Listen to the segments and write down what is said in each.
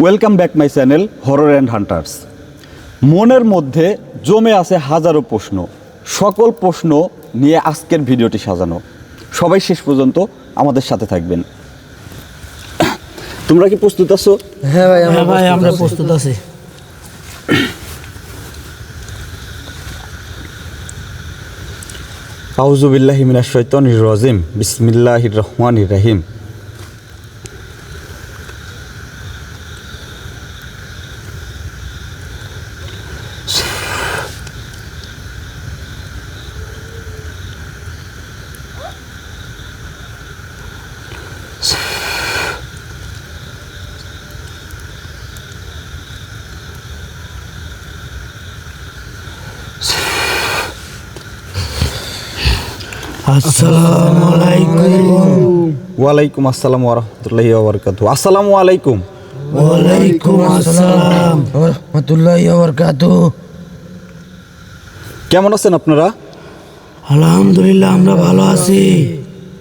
Welcome back my channel horror and hunters মনের মধ্যে জমে আছে হাজারো প্রশ্ন। সকল প্রশ্ন নিয়ে আজকের ভিডিওটি সাজানো। সবাই শেষ পর্যন্ত আমাদের সাথে থাকবেন। তোমরা কি প্রস্তুত আছো? হ্যাঁ ভাই আমরা হ্যাঁ ভাই আমরা প্রস্তুত আছি। আউজুবিল্লাহি মিনাশ শৈতানির রাজিম। বিসমিল্লাহির রহমানির রহিম। আসসালামু আলাইকুম ওয়ালাইকুম আসসালাম ওরহমতুল্লাহি ওবরকাতু আসসালামু আলাইকুম ওয়ালাইকুম আসসালাম রহমতুল্লাহি বরকাতু কেমন আছেন আপনারা আলহামদুলিল্লাহ আমরা ভালো আছি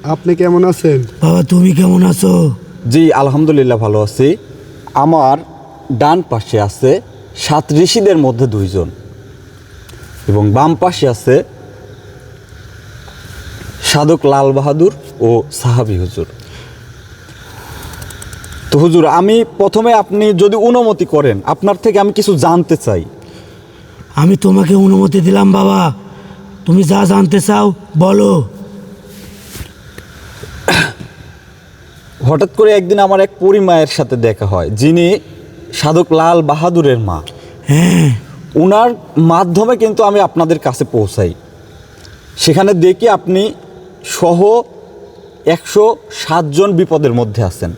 আপনি কেমন আছেন বাবা তুমি কেমন আছো জি আলহামদুলিল্লাহ ভালো আছি আমার ডান পাশে আছে সাত ঋষিদের মধ্যে দুইজন। এবং বাম পাশে আছে সাধক লাল বাহাদুর ও সাহাবি হুজুর। তো হুজুর আমি প্রথমে আপনি যদি অনুমতি করেন আপনার থেকে আমি কিছু জানতে চাই। আমি তোমাকে অনুমতি দিলাম বাবা। তুমি যা জানতে চাও বলো। হঠাৎ করে একদিন আমার এক পরিমায়ের সাথে দেখা হয় যিনি সাধক লাল বাহাদুরের মা। হ্যাঁ। ওনার মাধ্যমে কিন্তু আমি আপনাদের কাছে পৌঁছাই। সেখানে দেখি আপনি সহ একশো সাতজন বিপদের মধ্যে আছেন।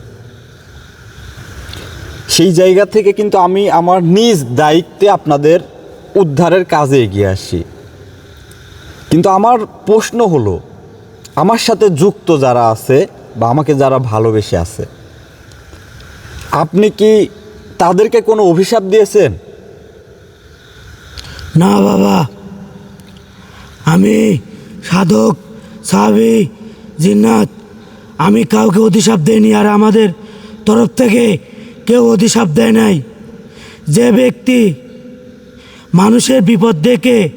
সেই জায়গা থেকে কিন্তু আমি আমার নিজ দায়িত্বে আপনাদের উদ্ধারের কাজে এগিয়ে আসি। কিন্তু আমার প্রশ্ন হলো, আমার সাথে যুক্ত যারা আছে বা আমাকে যারা ভালোবেসে আছে, আপনি কি তাদেরকে কোনো অভিশাপ দিয়েছেন? না বাবা, আমি সাধক সাহাবি জিন্নাত আমি কাউকে অধিশাপ দেইনি আর আমাদের তরফ থেকে কেউ অধিশাপ দেয় নাই। যে ব্যক্তি মানুষের বিপদ দেখে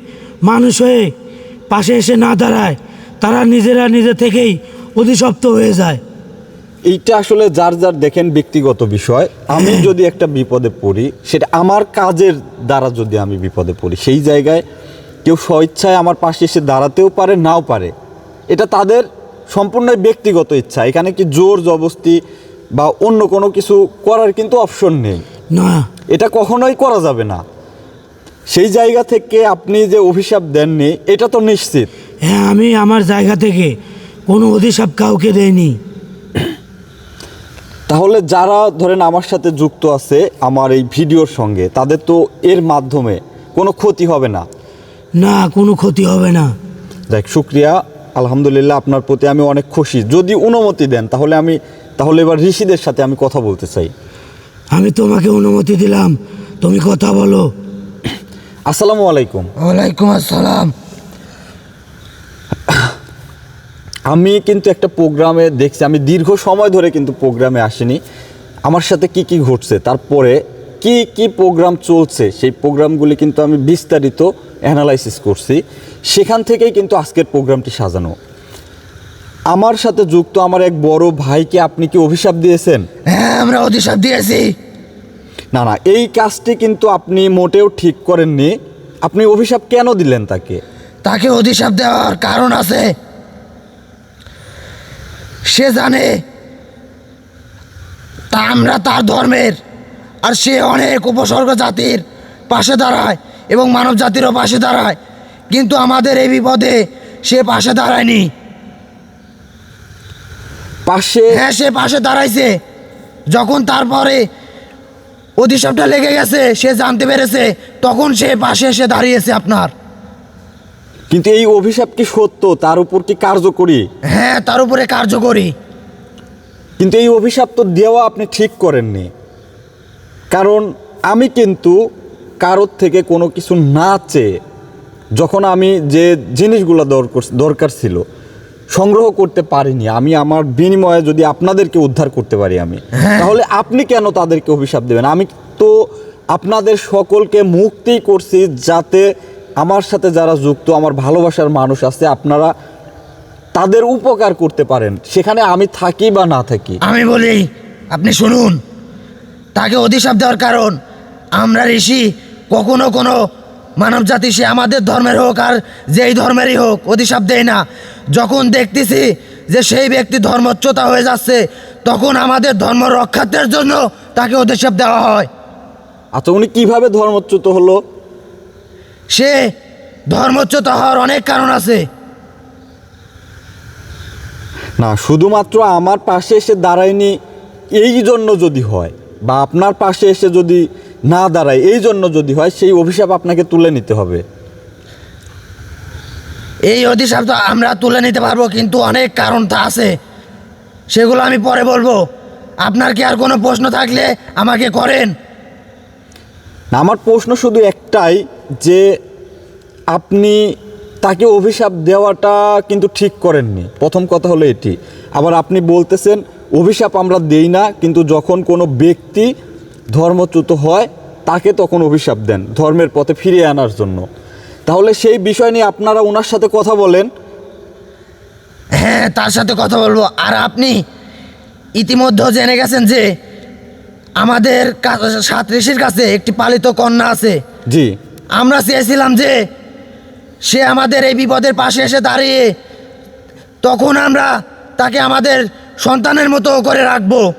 মানুষ হয়ে পাশে এসে না দাঁড়ায় তারা নিজেরা নিজে থেকেই অধিশপ্ত হয়ে যায়। এইটা আসলে যার যার দেখেন ব্যক্তিগত বিষয়। আমি যদি একটা বিপদে পড়ি সেটা আমার কাজের দ্বারা যদি আমি বিপদে পড়ি সেই জায়গায় কেউ স্বইচ্ছায় আমার পাশে এসে দাঁড়াতেও পারে নাও পারে। এটা তাদের সম্পূর্ণ ব্যক্তিগত ইচ্ছা। এখানে কি জোর জবস্তি বা অন্য কোনো কিছু করার কিন্তু অপশন নেই। না। এটা কখনোই করা যাবে না। সেই জায়গা থেকে আপনি যে অভিশাপ দেননি এটা তো নিশ্চিত। হ্যাঁ আমি আমার জায়গা থেকে কোনো অভিশাপ কাউকে দেয়নি তাহলে যারা ধরেন আমার সাথে যুক্ত আছে আমার এই ভিডিওর সঙ্গে তাদের তো এর মাধ্যমে কোনো ক্ষতি হবে না। না কোনো ক্ষতি হবে না। দেখ শুক্রিয়া। আলহামদুলিল্লাহ আপনার প্রতি আমি অনেক খুশি। যদি অনুমতি দেন তাহলে আমি তাহলে এবার ঋষিদের সাথে আমি কথা বলতে চাই। আমি তোমাকে অনুমতি দিলাম। তুমি কথা বলো। আসসালামু আলাইকুম। ওয়ালাইকুম আসসালাম। আমি কিন্তু একটা প্রোগ্রামে দেখছি আমি দীর্ঘ সময় ধরে কিন্তু প্রোগ্রামে আসিনি। আমার সাথে কি কি ঘটছে তারপরে কি কি প্রোগ্রাম চলছে সেই প্রোগ্রামগুলি কিন্তু আমি বিস্তারিত অ্যানালাইসিস করছি। সেখান থেকেই কিন্তু আজকের প্রোগ্রামটি সাজানো। আমার সাথে যুক্ত আমার এক বড় ভাইকে আপনি কি অভিশাপ দিয়েছেন? হ্যাঁ আমরা অধিশাপ দিয়েছি। না না এই কাজটি কিন্তু আপনি মোটেও ঠিক করেননি। আপনি অভিশাপ কেন দিলেন তাকে? তাকে অধিশাপ দেওয়ার কারণ আছে। সে জানে তা আমরা তার ধর্মের আর সে অনেক উপসর্গ জাতির পাশে দাঁড়ায় এবং মানব জাতিরও পাশে দাঁড়ায়। কিন্তু আমাদের এই বিপদে সে পাশে দাঁড়ায়নি। পাশে হ্যাঁ সে পাশে দাঁড়াইছে। যখন তারপরে অধিশাপটা লেগে গেছে সে জানতে পেরেছে তখন সে পাশে এসে দাঁড়িয়েছে আপনার। কিন্তু এই অভিশাপ কি সত্য? তার উপর কি কার্যকরী? হ্যাঁ তার উপরে কার্যকরী। কিন্তু এই অভিশাপ তো দেওয়া আপনি ঠিক করেননি। কারণ আমি কিন্তু কারোর থেকে কোনো কিছু না চেয়ে যখন আমি যে জিনিসগুলো দরকার দরকার ছিল সংগ্রহ করতে পারিনি আমি আমার বিনিময়ে যদি আপনাদেরকে উদ্ধার করতে পারি আমি তাহলে আপনি কেন তাদেরকে অভিশাপ দেবেন? আমি তো আপনাদের সকলকে মুক্তি করছি যাতে আমার সাথে যারা যুক্ত আমার ভালোবাসার মানুষ আছে আপনারা তাদের উপকার করতে পারেন। সেখানে আমি থাকি বা না থাকি? আমি বলি আপনি শুনুন তাকে অধিশাপ দেওয়ার কারণ আমরা ঋষি কখনো কোনো মানব জাতি সে আমাদের ধর্মের হোক আর যেই ধর্মেরই হোক অধিশাপ দেয় না। যখন দেখতেছি যে সেই ব্যক্তি ধর্মচ্যুতা হয়ে যাচ্ছে তখন আমাদের ধর্ম রক্ষার্থের জন্য তাকে অধিশাপ দেওয়া হয়। আচ্ছা উনি কীভাবে ধর্মচ্যুত হলো? সে ধর্মচ্যুত হওয়ার অনেক কারণ আছে। না শুধুমাত্র আমার পাশে এসে দাঁড়ায়নি এই জন্য যদি হয় বা আপনার পাশে এসে যদি না দাঁড়ায় এই জন্য যদি হয় সেই অভিশাপ আপনাকে তুলে নিতে হবে। এই অভিশাপ তো আমরা তুলে নিতে পারব কিন্তু অনেক কারণ তা আছে। সেগুলো আমি পরে বলব। আপনার কি আর কোনো প্রশ্ন থাকলে আমাকে করেন। আমার প্রশ্ন শুধু একটাই যে আপনি তাকে অভিশাপ দেওয়াটা কিন্তু ঠিক করেননি। প্রথম কথা হলো এটি। আবার আপনি বলতেছেন অভিশাপ আমরা দেই না কিন্তু যখন কোনো ব্যক্তি ধর্মচ্যুত হয় তাকে তখন অভিশাপ দেন ধর্মের পথে ফিরিয়ে আনার জন্য। তাহলে সেই বিষয় নিয়ে আপনারা ওনার সাথে কথা বলেন। হ্যাঁ তার সাথে কথা বলব। আর আপনি ইতিমধ্যে জেনে গেছেন যে আমাদের সাত ঋষির কাছে একটি পালিত কন্যা আছে। জি। আমরা চেয়েছিলাম যে সে আমাদের এই বিপদের পাশে এসে দাঁড়িয়ে তখন আমরা তাকে আমাদের সন্তানের মতো করে রাখব।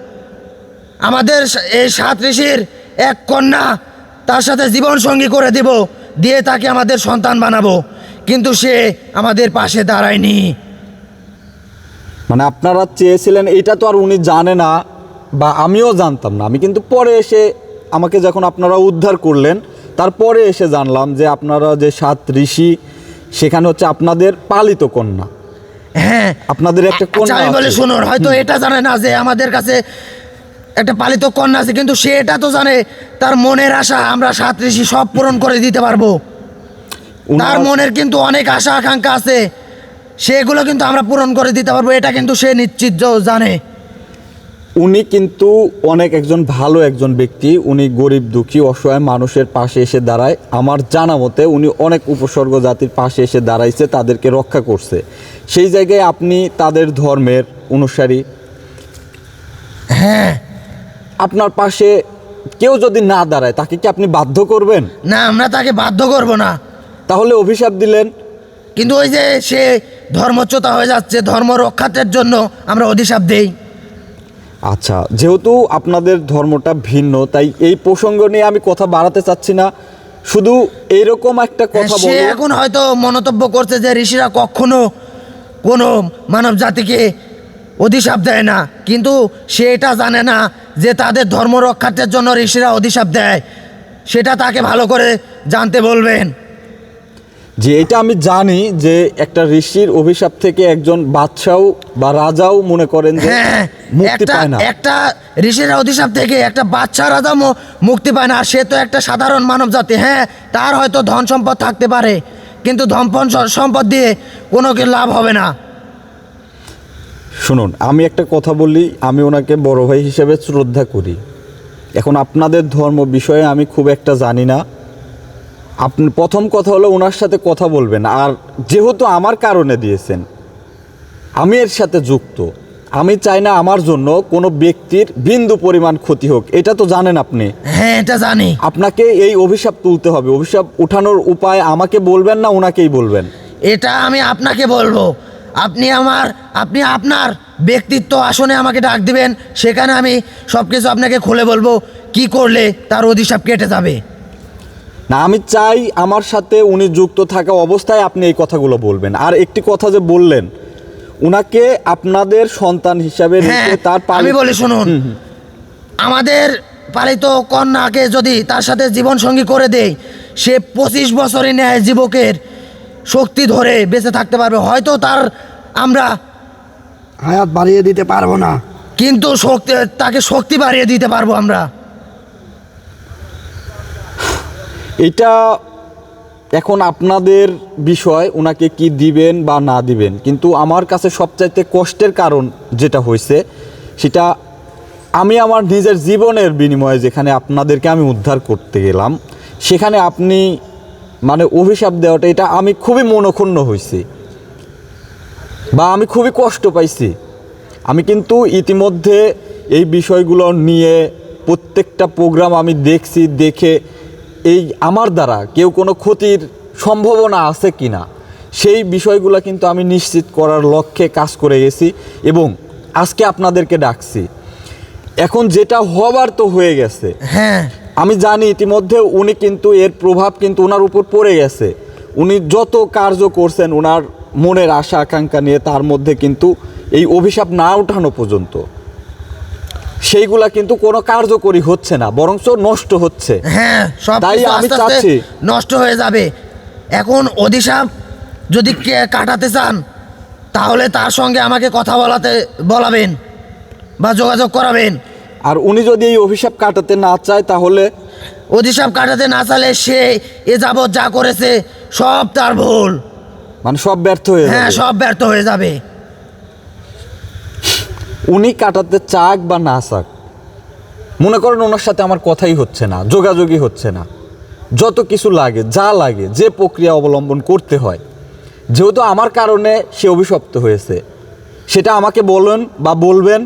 আমাদের এই সাত ঋষির এক কন্যা তার সাথে জীবন সঙ্গী করে দেব দিয়ে তাকে আমাদের সন্তান বানাবো। কিন্তু সে আমাদের পাশে দাঁড়ায়নি। মানে আপনারা চেয়েছিলেন এটা তো আর উনি জানে না বা আমিও জানতাম না। আমি কিন্তু পরে এসে আমাকে যখন আপনারা উদ্ধার করলেন তারপরে এসে জানলাম যে আপনারা যে সাত ঋষি সেখানে হচ্ছে আপনাদের পালিত কন্যা। হ্যাঁ। আপনাদের একটা আচ্ছা কন্যা বলি। শুনুন হয়তো এটা জানে না যে আমাদের কাছে একটা পালিত কন্যা আছে কিন্তু সে এটা তো জানে তার মনের আশা আমরা সাত ঋষি সব পূরণ করে দিতে পারব। তার মনের কিন্তু অনেক আশা আকাঙ্ক্ষা আছে সেগুলো কিন্তু আমরা পূরণ করে দিতে পারব এটা কিন্তু সে নিশ্চিত জানে। উনি কিন্তু অনেক একজন ভালো একজন ব্যক্তি উনি গরিব দুঃখী অসহায় মানুষের পাশে এসে দাঁড়ায়। আমার জানা মতে উনি অনেক উপসর্গ জাতির পাশে এসে দাঁড়াইছে তাদেরকে রক্ষা করছে। সেই জায়গায় আপনি তাদের ধর্মের অনুসারী। হ্যাঁ আপনার পাশে কেউ যদি না দাঁড়ায় তাকে কি আপনি বাধ্য করবেন? না আমরা তাকে বাধ্য করব না। তাহলে অভিশাপ দিলেন? কিন্তু ওই যে সে ধর্মচ্যুতা হয়ে যাচ্ছে ধর্ম রক্ষাতের জন্য আমরা অধিশাপ দেই। আচ্ছা যেহেতু আপনাদের ধর্মটা ভিন্ন তাই এই প্রসঙ্গ নিয়ে আমি কথা বাড়াতে চাচ্ছি না। শুধু এইরকম একটা কথা সে এখন হয়তো মন্তব্য করছে যে ঋষিরা কখনো কোনো মানব জাতিকে অধিশাপ দেয় না। কিন্তু সে এটা জানে না যে তাদের ধর্ম রক্ষার্থের জন্য ঋষিরা অধিশাপ দেয়। সেটা তাকে ভালো করে জানতে বলবেন। যে এটা আমি জানি যে একটা ঋষির অভিশাপ থেকে একজন বাদশাও বা রাজাও মনে করেন যে হ্যাঁ মুক্তি একটা পায় না। একটা ঋষির অধিশাপ থেকে একটা বাচ্চা রাজা মুক্তি পায় না। সে তো একটা সাধারণ মানব জাতি হ্যাঁ তার হয়তো ধন সম্পদ থাকতে পারে। কিন্তু ধন সম্পদ দিয়ে কোনো কি লাভ হবে না। শুনুন আমি একটা কথা বলি আমি ওনাকে বড় ভাই হিসেবে শ্রদ্ধা করি। এখন আপনাদের ধর্ম বিষয়ে আমি খুব একটা জানি না। আপনি প্রথম কথা হলো ওনার সাথে কথা বলবেন আর যেহেতু আমার কারণে দিয়েছেন আমি এর সাথে যুক্ত। আমি চাই না আমার জন্য কোনো ব্যক্তির বিন্দু পরিমাণ ক্ষতি হোক এটা তো জানেন আপনি। হ্যাঁ এটা জানি। আপনাকে এই অভিশাপ তুলতে হবে অভিশাপ উঠানোর উপায় আমাকে বলবেন না ওনাকেই বলবেন? এটা আমি আপনাকে বলব। আপনি আমার আপনি আপনার ব্যক্তিত্ব আসনে আমাকে ডাক দিবেন সেখানে আমি সব কিছু আপনাকে খুলে বলব কি করলে তার অধিশাপ কেটে যাবে। না আমি চাই আমার সাথে উনি যুক্ত থাকা অবস্থায় আপনি এই কথাগুলো বলবেন। আর একটি কথা যে বললেন উনাকে আপনাদের সন্তান হিসাবে হ্যাঁ তার আমি বলি শুনুন। আমাদের পালিত কন্যাকে যদি তার সাথে জীবন সঙ্গী করে দেয় সে পঁচিশ বছরে ন্যায় যুবকের শক্তি ধরে বেঁচে থাকতে পারবে হয়তো তার আমরা হায়াত বাড়িয়ে দিতে পারব না। কিন্তু শক্তি তাকে শক্তি বাড়িয়ে দিতে পারব আমরা। এটা এখন আপনাদের বিষয় ওনাকে কি দিবেন বা না দিবেন। কিন্তু আমার কাছে সবচাইতে কষ্টের কারণ যেটা হয়েছে সেটা আমি আমার নিজের জীবনের বিনিময়ে যেখানে আপনাদেরকে আমি উদ্ধার করতে গেলাম সেখানে আপনি মানে অভিশাপ দেওয়াটা, এটা আমি খুবই মনক্ষুণ্ণ হয়েছি বা আমি খুবই কষ্ট পাইছি। আমি কিন্তু ইতিমধ্যে এই বিষয়গুলো নিয়ে প্রত্যেকটা প্রোগ্রাম আমি দেখছি, দেখে এই আমার দ্বারা কেউ কোনো ক্ষতির সম্ভাবনা আছে কি না সেই বিষয়গুলো কিন্তু আমি নিশ্চিত করার লক্ষ্যে কাজ করে গেছি এবং আজকে আপনাদেরকে ডাকছি। এখন যেটা হবার তো হয়ে গেছে। হ্যাঁ। আমি জানি ইতিমধ্যে উনি কিন্তু এর প্রভাব কিন্তু ওনার উপর পড়ে গেছে। উনি যত কার্য করছেন ওনার মনের আশা আকাঙ্ক্ষা নিয়ে তার মধ্যে কিন্তু এই অভিশাপ না ওঠানো পর্যন্ত। সেইগুলা কিন্তু কোনো কার্যকরী হচ্ছে না বরঞ্চ নষ্ট হচ্ছে। হ্যাঁ সব তাই আমি চাচ্ছি। নষ্ট হয়ে যাবে। এখন অধিসাপ যদি কে- কাটাতে চান তাহলে তার সঙ্গে আমাকে কথা বলাতে বলাবেন বা যোগাযোগ করাবেন। আর উনি যদি এই অভিশাপ কাটাতে না চায় তাহলে অভিশাপ কাটাতে না চালে সে এ যাবৎ যা করেছে সব তার ভুল। মানে সব ব্যর্থ হয়ে হ্যাঁ সব ব্যর্থ হয়ে যাবে। উনি কাটাতে চাক বা না চাক মনে করেন ওনার সাথে আমার কথাই হচ্ছে না যোগাযোগই হচ্ছে না। যত কিছু লাগে যা লাগে যে প্রক্রিয়া অবলম্বন করতে হয় যেহেতু আমার কারণে সে অভিশপ্ত হয়েছে সেটা আমাকে বলুন বা বলবেন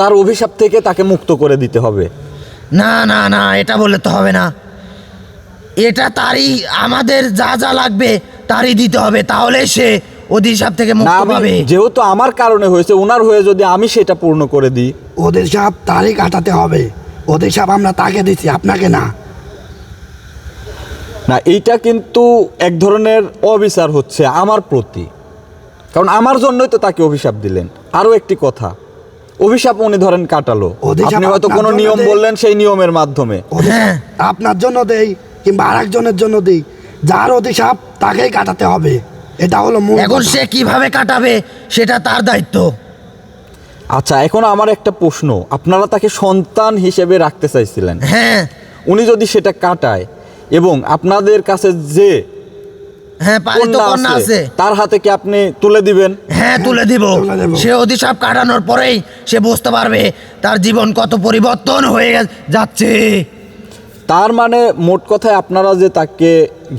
তার অভিশাপ থেকে তাকে মুক্ত করে দিতে হবে। না না না এটা বললে তো হবে না। এটা তারই আমাদের যা যা লাগবে তারই দিতে হবে তাহলে সে অধিসাপ থেকে মুক্ত পাবে। যেহেতু আমার কারণে হয়েছে ওনার হয়ে যদি আমি সেটা পূর্ণ করে দিই। ওদের সাপ তারই কাটাতে হবে। ওদের সাপ আমরা তাকে দিচ্ছি আপনাকে না। না এইটা কিন্তু এক ধরনের অবিচার হচ্ছে আমার প্রতি। কারণ আমার জন্যই তো তাকে অভিশাপ দিলেন। আরও একটি কথা। অভিশাপ উনি ধরেন কাটালো। অভিশাপ আপনি হয়তো কোনো নিয়ম বললেন সেই নিয়মের মাধ্যমে। হ্যাঁ। আপনার জন্য দেই কিংবা আরেকজনের জন্য দিই। যার অতি সাপ তাকেই কাটাতে হবে। এটা হলো মূল এখন সে কীভাবে কাটাবে সেটা তার দায়িত্ব। আচ্ছা এখন আমার একটা প্রশ্ন। আপনারা তাকে সন্তান হিসেবে রাখতে চাইছিলেন। হ্যাঁ। উনি যদি সেটা কাটায় এবং আপনাদের কাছে যে হ্যাঁ পালিত কন্যা কন্যা আছে? তার হাতে কি আপনি তুলে দিবেন? হ্যাঁ তুলে দিব। সে অধিসাপ কাটানোর পরেই সে বুঝতে পারবে তার জীবন কত পরিবর্তন হয়ে যাচ্ছে। তার মানে মোট কথায় আপনারা যে তাকে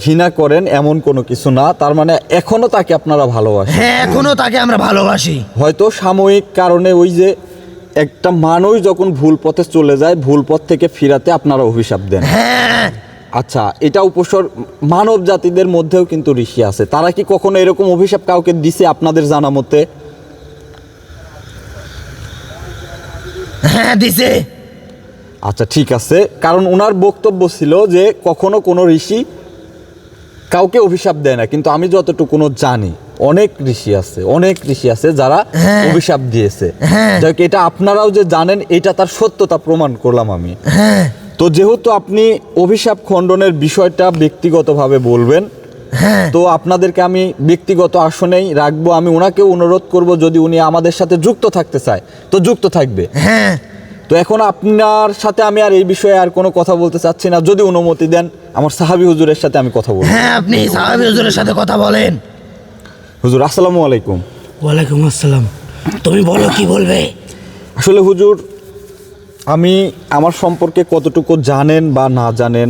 ঘৃণা করেন এমন কোনো কিছু না তার মানে এখনও তাকে আপনারা ভালোবাসেন। হ্যাঁ এখনও তাকে আমরা ভালোবাসি। হয়তো সাময়িক কারণে ওই যে একটা মানুষ যখন ভুল পথে চলে যায় ভুল পথ থেকে ফিরাতে আপনারা অভিশাপ দেন। হ্যাঁ আচ্ছা এটা উপসর মানব জাতিদের মধ্যেও কিন্তু ঋষি আছে। তারা কি কখনো এরকম অভিশাপ কাউকে দিছে আপনাদের জানা মতে? হ্যাঁ দিছে। আচ্ছা ঠিক আছে। কারণ ওনার বক্তব্য ছিল যে কখনো কোনো ঋষি কাউকে অভিশাপ দেয় না কিন্তু আমি যতটুকু জানি অনেক ঋষি আছে অনেক ঋষি আছে যারা হ্যাঁ। অভিশাপ দিয়েছে। হ্যাঁ। যাই এটা আপনারাও যে জানেন এটা তার সত্যতা প্রমাণ করলাম আমি। হ্যাঁ। তো যেহেতু আপনি অভিশাপ খণ্ডনের বিষয়টা ব্যক্তিগতভাবে বলবেন হ্যাঁ। তো আপনাদেরকে আমি ব্যক্তিগত আসনেই রাখব। আমি ওনাকেও অনুরোধ করব যদি উনি আমাদের সাথে যুক্ত থাকতে চায় তো যুক্ত থাকবে। হ্যাঁ। তো এখন আপনার সাথে আমি আর এই বিষয়ে আর কোনো কথা বলতে চাচ্ছি না। যদি অনুমতি দেন আমার সাহাবি হুজুরের সাথে আমি কথা বলব। হ্যাঁ আপনি সাহাবি হুজুরের সাথে কথা বলেন। হুজুর আসসালামু আলাইকুম। ওয়ালাইকুম আসসালাম। তুমি বলো কি বলবে? আসলে হুজুর আমি আমার সম্পর্কে কতটুকু জানেন বা না জানেন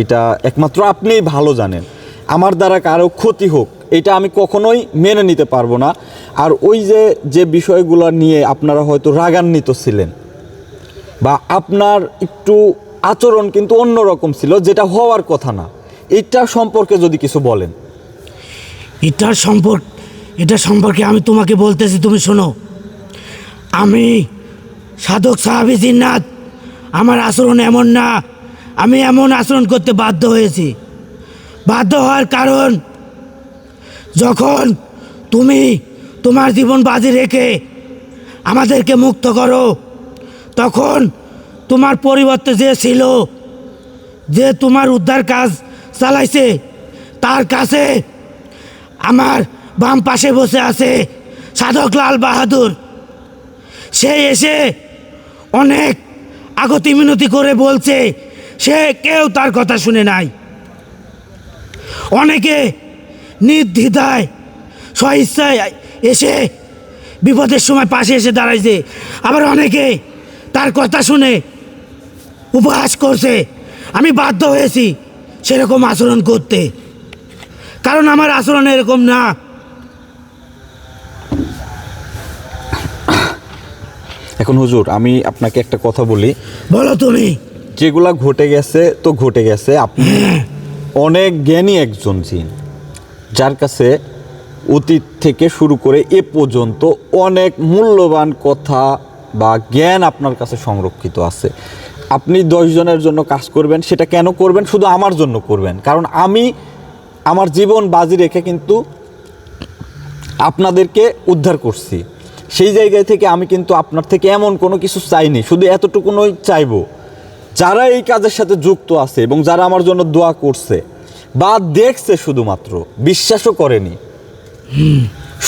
এটা একমাত্র আপনিই ভালো জানেন। আমার দ্বারা কারও ক্ষতি হোক, এটা আমি কখনোই মেনে নিতে পারব না। আর ওই যে যে বিষয়গুলো নিয়ে আপনারা হয়তো রাগান্বিত ছিলেন, বা আপনার একটু আচরণ কিন্তু অন্যরকম ছিল, যেটা হওয়ার কথা না। এটা সম্পর্কে যদি কিছু বলেন। এটার সম্পর্ক এটা সম্পর্কে আমি তোমাকে বলতেছি, তুমি শোনো। আমি সাধক সাহাবি জিন্নাত। আমার আচরণ এমন না, আমি এমন আচরণ করতে বাধ্য হয়েছি। বাধ্য হওয়ার কারণ, যখন তুমি তোমার জীবন বাজি রেখে আমাদেরকে মুক্ত করো, তখন তোমার পরিবর্তে যে ছিল, যে তোমার উদ্ধার কাজ চালাইছে, তার কাছে আমার বাম পাশে বসে আছে সাধক লাল বাহাদুর। সে এসে অনেক আগতি মিনতি করে বলছে, সে কেউ তার কথা শুনে নাই। অনেকে নির্দ্বিধায় স্বইচ্ছায় এসে বিপদের সময় পাশে এসে দাঁড়াইছে। আবার অনেকে তার কথা শুনে উপহাস করছে, আমি বাধ্য হয়েছি সেরকম আচরণ করতে। কারণ আমার আচরণ এরকম না। এখন হুজুর আমি আপনাকে একটা কথা বলি। বলো তুমি। যেগুলা ঘটে গেছে তো ঘটে গেছে আপনি অনেক জ্ঞানী একজন জিন যার কাছে অতীত থেকে শুরু করে এ পর্যন্ত অনেক মূল্যবান কথা বা জ্ঞান আপনার কাছে সংরক্ষিত আছে। আপনি দশ জনের জন্য কাজ করবেন সেটা কেন করবেন? শুধু আমার জন্য করবেন। কারণ আমি আমার জীবন বাজি রেখে কিন্তু আপনাদেরকে উদ্ধার করছি। সেই জায়গায় থেকে আমি কিন্তু আপনার থেকে এমন কোনো কিছু চাইনি, শুধু এতটুকুনই চাইব। যারা এই কাজের সাথে যুক্ত আছে এবং যারা আমার জন্য দোয়া করছে বা দেখছে শুধুমাত্র, বিশ্বাসও করেনি,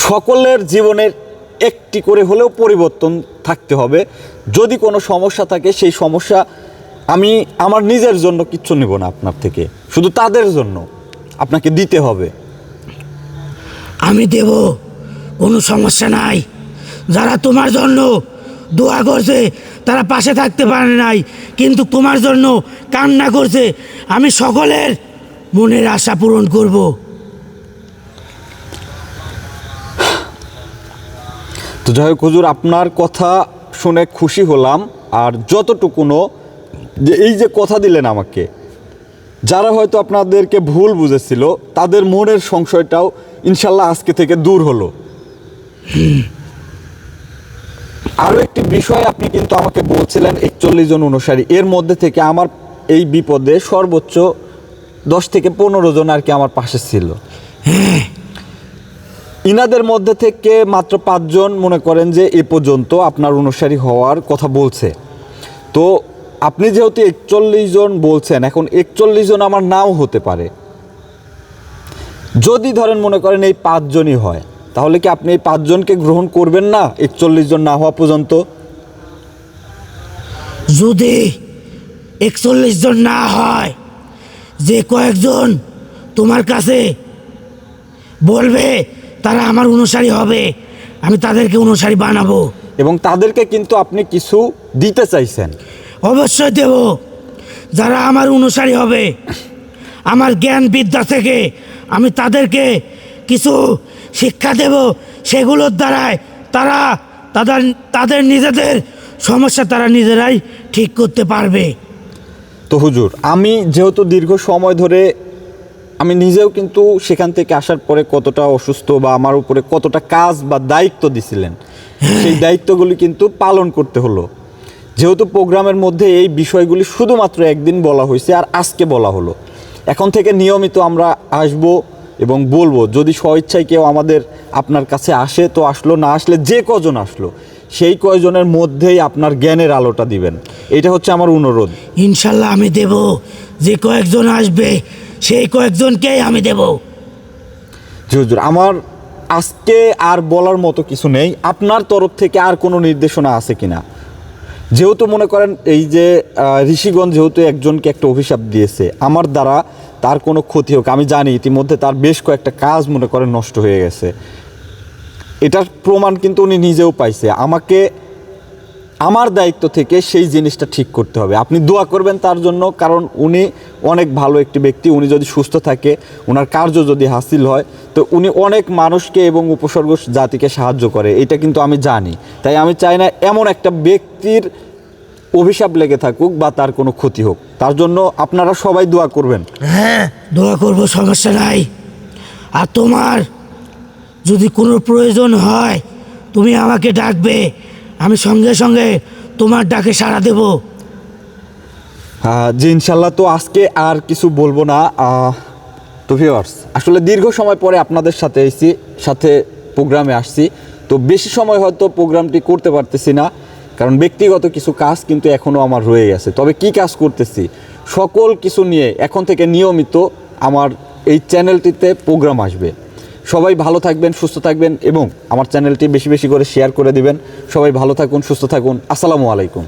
সকলের জীবনের একটি করে হলেও পরিবর্তন থাকতে হবে। যদি কোনো সমস্যা থাকে, সেই সমস্যা আমি আমার নিজের জন্য কিচ্ছু নেব না আপনার থেকে, শুধু তাদের জন্য আপনাকে দিতে হবে। আমি দেব, কোনো সমস্যা নাই। যারা তোমার জন্য দোয়া করছে, তারা পাশে থাকতে পারে নাই, কিন্তু তোমার জন্য কান্না করছে। আমি সকলের মনের আশা পূরণ করব। তো যাই হোক, হুজুর, আপনার কথা শুনে খুশি হলাম, আর যতটুকুনো যে এই যে কথা দিলেন আমাকে, যারা হয়তো আপনাদেরকে ভুল বুঝেছিল, তাদের মনের সংশয়টাও ইনশাল্লাহ আজকে থেকে দূর হলো। আরও একটি বিষয় আপনি কিন্তু আমাকে বলছিলেন, একচল্লিশ জন অনুসারী। এর মধ্যে থেকে আমার এই বিপদে সর্বোচ্চ দশ থেকে পনেরো জন আর কি আমার পাশে ছিল। ইনাদের মধ্যে থেকে মাত্র পাঁচজন মনে করেন যে এ পর্যন্ত আপনার অনুসারী হওয়ার কথা বলছে। তো আপনি যেহেতু একচল্লিশ জন বলছেন, এখন একচল্লিশ জন আমার নাও হতে পারে। যদি ধরেন মনে করেন এই পাঁচজনই হয় তাহলে কি আপনি এই পাঁচজনকে গ্রহণ করবেন না? একচল্লিশ জন না হওয়া পর্যন্ত? যদি একচল্লিশ জন না হয় যে কয়েকজন তোমার কাছে বলবে তারা আমার অনুসারী হবে আমি তাদেরকে অনুসারী বানাবো। এবং তাদেরকে কিন্তু আপনি কিছু দিতে চাইছেন। অবশ্যই দেব। যারা আমার অনুসারী হবে আমার জ্ঞান বিদ্যা থেকে আমি তাদেরকে কিছু শিক্ষা দেব সেগুলোর দ্বারায় তারা তাদের তাদের নিজেদের সমস্যা তারা নিজেরাই ঠিক করতে পারবে। তো হুজুর আমি যেহেতু দীর্ঘ সময় ধরে আমি নিজেও কিন্তু সেখান থেকে আসার পরে কতটা অসুস্থ বা আমার উপরে কতটা কাজ বা দায়িত্ব দিছিলেন সেই দায়িত্বগুলি কিন্তু পালন করতে হলো। যেহেতু প্রোগ্রামের মধ্যে এই বিষয়গুলি শুধুমাত্র একদিন বলা হয়েছে আর আজকে বলা হলো। এখন থেকে নিয়মিত আমরা আসব এবং বলব যদি স্বইচ্ছায় কেউ আমাদের আপনার কাছে আসে তো আসলো না আসলে যে কজন আসলো সেই কয়জনের মধ্যেই আপনার জ্ঞানের আলোটা দিবেন। এটা হচ্ছে আমার অনুরোধ। ইনশাল্লাহ আমি দেব। যে কয়েকজন আসবে সেই কয়েকজনকেই আমি দেব। জি হুজুর আমার আজকে আর বলার মতো কিছু নেই। আপনার তরফ থেকে আর কোনো নির্দেশনা আছে কিনা? যেহেতু মনে করেন এই যে ঋষিগণ যেহেতু একজনকে একটা অভিশাপ দিয়েছে আমার দ্বারা তার কোনো ক্ষতি হোক, আমি জানি ইতিমধ্যে তার বেশ কয়েকটা কাজ মনে করেন নষ্ট হয়ে গেছে। এটার প্রমাণ কিন্তু উনি নিজেও পাইছে। আমাকে, আমার দায়িত্ব থেকে সেই জিনিসটা ঠিক করতে হবে। আপনি দোয়া করবেন তার জন্য, কারণ উনি অনেক ভালো একটি ব্যক্তি। উনি যদি সুস্থ থাকে ওনার কার্য যদি হাসিল হয়, তো উনি অনেক মানুষকে এবং উপসর্গ জাতিকে সাহায্য করে। এটা কিন্তু আমি জানি। তাই আমি চাই না এমন একটা ব্যক্তির অভিশাপ লেগে থাকুক বা তার কোনো ক্ষতি হোক তার জন্য আপনারা সবাই দোয়া করবেন। হ্যাঁ দোয়া করব সমস্যা নাই। আর তোমার যদি কোনো প্রয়োজন হয় তুমি আমাকে ডাকবে আমি সঙ্গে সঙ্গে তোমার ডাকে সাড়া দেব। জি ইনশাল্লাহ তো আজকে আর কিছু বলব না। তো ভিওয়ার্স আসলে দীর্ঘ সময় পরে আপনাদের সাথে এসেছি সাথে প্রোগ্রামে আসছি। তো বেশি সময় হয়তো প্রোগ্রামটি করতে পারতেছি না। কারণ ব্যক্তিগত কিছু কাজ কিন্তু এখনও আমার রয়ে গেছে। তবে কি কাজ করতেছি? সকল কিছু নিয়ে এখন থেকে নিয়মিত আমার এই চ্যানেলটিতে প্রোগ্রাম আসবে। সবাই ভালো থাকবেন, সুস্থ থাকবেন এবং আমার চ্যানেলটি বেশি বেশি করে শেয়ার করে দিবেন। সবাই ভালো থাকুন, সুস্থ থাকুন। আসসালামু আলাইকুম।